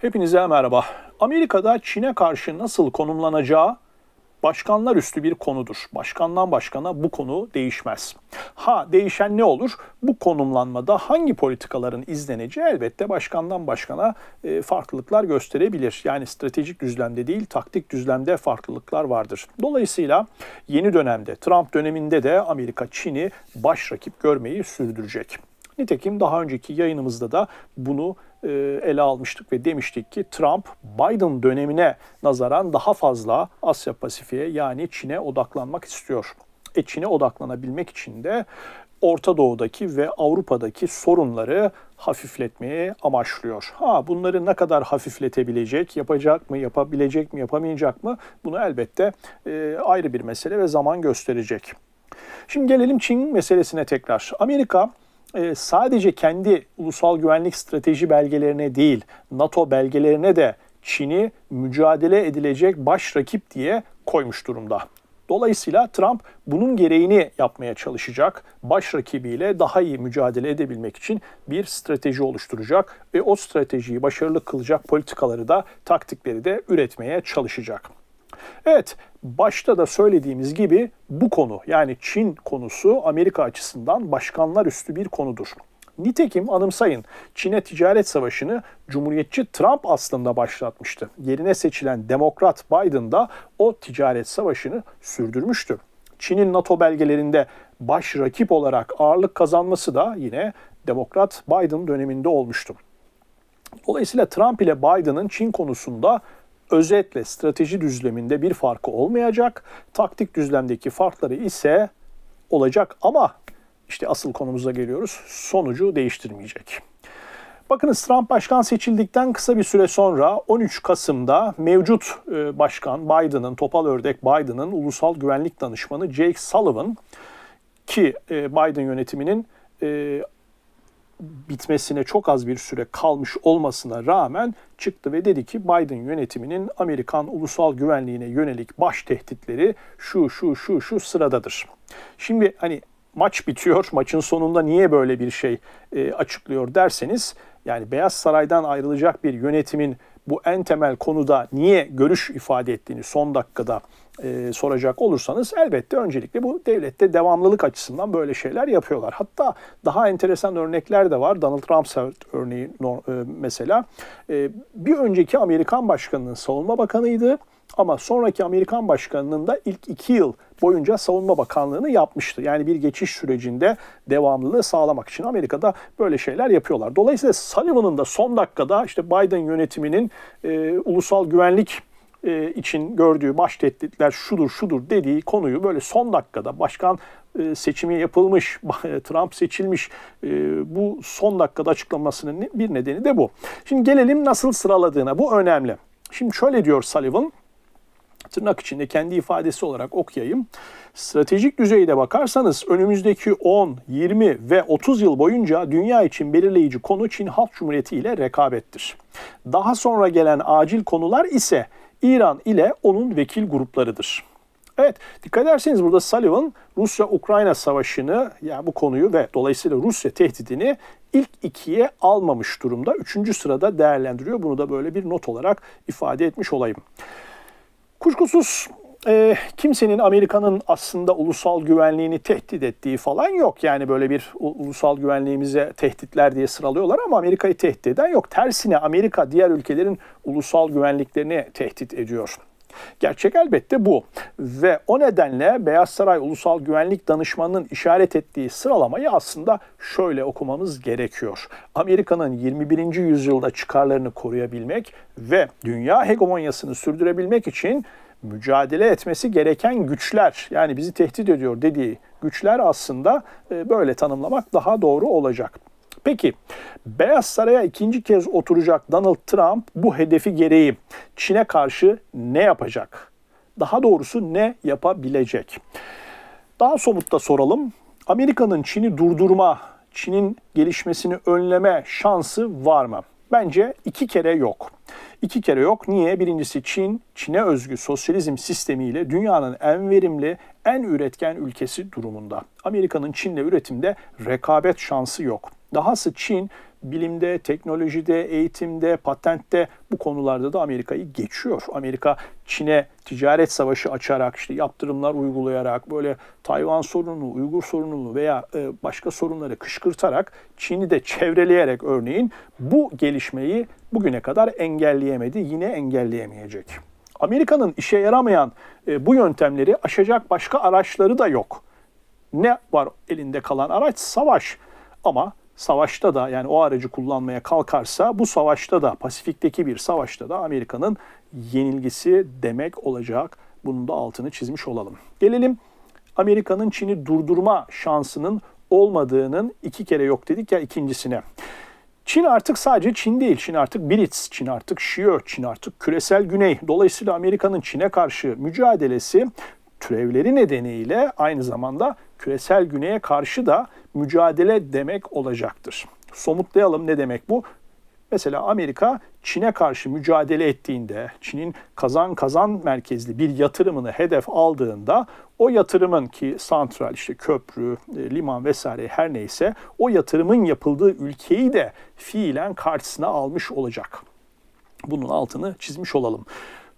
Hepinize merhaba. Amerika'da Çin'e karşı nasıl konumlanacağı başkanlar üstü bir konudur. Başkandan başkana bu konu değişmez. Ha değişen ne olur? Bu konumlanmada hangi politikaların izleneceği elbette başkandan başkana e, farklılıklar gösterebilir. Yani stratejik düzlemde değil, taktik düzlemde farklılıklar vardır. Dolayısıyla yeni dönemde, Trump döneminde de Amerika Çin'i baş rakip görmeyi sürdürecek. Nitekim daha önceki yayınımızda da bunu e, ele almıştık ve demiştik ki Trump Biden dönemine nazaran daha fazla Asya Pasifik'e yani Çin'e odaklanmak istiyor. E Çin'e odaklanabilmek için de Orta Doğu'daki ve Avrupa'daki sorunları hafifletmeye amaçlıyor. Ha bunları ne kadar hafifletebilecek, yapacak mı, yapabilecek mi, yapamayacak mı? Bunu elbette e, ayrı bir mesele ve zaman gösterecek. Şimdi gelelim Çin meselesine tekrar. Amerika e, sadece kendi ulusal güvenlik strateji belgelerine değil, NATO belgelerine de Çin'i mücadele edilecek baş rakip diye koymuş durumda. Dolayısıyla Trump bunun gereğini yapmaya çalışacak. Baş rakibiyle daha iyi mücadele edebilmek için bir strateji oluşturacak ve o stratejiyi başarılı kılacak politikaları da taktikleri de üretmeye çalışacak. Evet, başta da söylediğimiz gibi bu konu yani Çin konusu Amerika açısından başkanlar üstü bir konudur. Nitekim anımsayın Çin'e ticaret savaşını Cumhuriyetçi Trump aslında başlatmıştı. Yerine seçilen Demokrat Biden da o ticaret savaşını sürdürmüştü. Çin'in NATO belgelerinde baş rakip olarak ağırlık kazanması da yine Demokrat Biden döneminde olmuştu. Dolayısıyla Trump ile Biden'ın Çin konusunda özetle strateji düzleminde bir farkı olmayacak. Taktik düzlemdeki farkları ise olacak ama işte asıl konumuza geliyoruz. Sonucu değiştirmeyecek. Bakınız Trump başkan seçildikten kısa bir süre sonra 13 Kasım'da mevcut e, başkan Biden'ın, topal ördek Biden'ın ulusal güvenlik danışmanı Jake Sullivan ki e, Biden yönetiminin e, bitmesine çok az bir süre kalmış olmasına rağmen çıktı ve dedi ki Biden yönetiminin Amerikan ulusal güvenliğine yönelik baş tehditleri şu şu şu şu sıradadır. Şimdi hani maç bitiyor. Maçın sonunda niye böyle bir şey e, açıklıyor derseniz yani Beyaz Saray'dan ayrılacak bir yönetimin bu en temel konuda niye görüş ifade ettiğini son dakikada e, soracak olursanız elbette öncelikle bu devlette devamlılık açısından böyle şeyler yapıyorlar. Hatta daha enteresan örnekler de var. Donald Trump örneği e, mesela e, bir önceki Amerikan başkanının savunma bakanıydı. Ama sonraki Amerikan başkanının da ilk iki yıl boyunca savunma bakanlığını yapmıştı. Yani bir geçiş sürecinde devamlılığı sağlamak için Amerika'da böyle şeyler yapıyorlar. Dolayısıyla Sullivan'ın da son dakikada işte Biden yönetiminin e, ulusal güvenlik e, için gördüğü baş tehditler şudur şudur dediği konuyu böyle son dakikada başkan e, seçimi yapılmış, Trump seçilmiş e, bu son dakikada açıklamasının bir nedeni de bu. Şimdi gelelim nasıl sıraladığına. Bu önemli. Şimdi şöyle diyor Sullivan, tırnak içinde kendi ifadesi olarak okuyayım. Stratejik düzeyde bakarsanız önümüzdeki 10, 20 ve 30 yıl boyunca dünya için belirleyici konu Çin Halk Cumhuriyeti ile rekabettir. Daha sonra gelen acil konular ise İran ile onun vekil gruplarıdır. Evet dikkat ederseniz burada Sullivan Rusya-Ukrayna savaşını yani bu konuyu ve dolayısıyla Rusya tehdidini ilk ikiye almamış durumda. Üçüncü sırada değerlendiriyor. Bunu da böyle bir not olarak ifade etmiş olayım. Kuşkusuz e, kimsenin Amerika'nın aslında ulusal güvenliğini tehdit ettiği falan yok. Yani böyle bir ulusal güvenliğimize tehditler diye sıralıyorlar ama Amerika'yı tehdit eden yok. Tersine Amerika diğer ülkelerin ulusal güvenliklerini tehdit ediyor. Gerçek elbette bu. Ve o nedenle Beyaz Saray Ulusal Güvenlik Danışmanı'nın işaret ettiği sıralamayı aslında şöyle okumamız gerekiyor. Amerika'nın 21. yüzyılda çıkarlarını koruyabilmek ve dünya hegemonyasını sürdürebilmek için mücadele etmesi gereken güçler yani bizi tehdit ediyor dediği güçler aslında e, böyle tanımlamak daha doğru olacak. Peki Beyaz Saray'a ikinci kez oturacak Donald Trump bu hedefi gereği Çin'e karşı ne yapacak? Daha doğrusu ne yapabilecek? Daha somutta soralım. Amerika'nın Çin'i durdurma, Çin'in gelişmesini önleme şansı var mı? Bence iki kere yok. İki kere yok. Niye? Birincisi Çin, Çin'e özgü sosyalizm sistemiyle dünyanın en verimli, en üretken ülkesi durumunda. Amerika'nın Çin'le üretimde rekabet şansı yok. Dahası Çin bilimde, teknolojide, eğitimde, patentte bu konularda da Amerika'yı geçiyor. Amerika Çin'e ticaret savaşı açarak, işte yaptırımlar uygulayarak, böyle Tayvan sorununu, Uygur sorununu veya e, başka sorunları kışkırtarak, Çin'i de çevreleyerek örneğin bu gelişmeyi bugüne kadar engelleyemedi, yine engelleyemeyecek. Amerika'nın işe yaramayan e, bu yöntemleri aşacak başka araçları da yok. Ne var elinde kalan araç? Savaş. Ama savaşta da yani o aracı kullanmaya kalkarsa bu savaşta da Pasifik'teki bir savaşta da Amerika'nın yenilgisi demek olacak. Bunun da altını çizmiş olalım. Gelelim Amerika'nın Çin'i durdurma şansının olmadığının iki kere yok dedik ya ikincisine. Çin artık sadece Çin değil. Çin artık Blitz, Çin artık Şio, Çin artık küresel güney. Dolayısıyla Amerika'nın Çin'e karşı mücadelesi türevleri nedeniyle aynı zamanda küresel güneye karşı da mücadele demek olacaktır. Somutlayalım ne demek bu? Mesela Amerika Çin'e karşı mücadele ettiğinde, Çin'in kazan kazan merkezli bir yatırımını hedef aldığında o yatırımın ki santral işte köprü, e, liman vesaire her neyse o yatırımın yapıldığı ülkeyi de fiilen karşısına almış olacak. Bunun altını çizmiş olalım.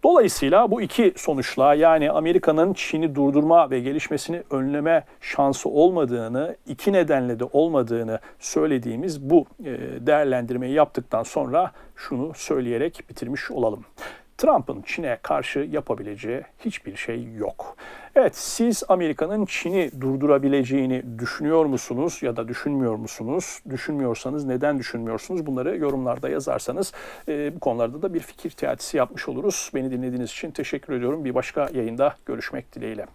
Dolayısıyla bu iki sonuçla yani Amerika'nın Çin'i durdurma ve gelişmesini önleme şansı olmadığını, iki nedenle de olmadığını söylediğimiz bu değerlendirmeyi yaptıktan sonra şunu söyleyerek bitirmiş olalım. Trump'ın Çin'e karşı yapabileceği hiçbir şey yok. Evet siz Amerika'nın Çin'i durdurabileceğini düşünüyor musunuz ya da düşünmüyor musunuz? Düşünmüyorsanız neden düşünmüyorsunuz? Bunları yorumlarda yazarsanız e, bu konularda da bir fikir teatisi yapmış oluruz. Beni dinlediğiniz için teşekkür ediyorum. Bir başka yayında görüşmek dileğiyle.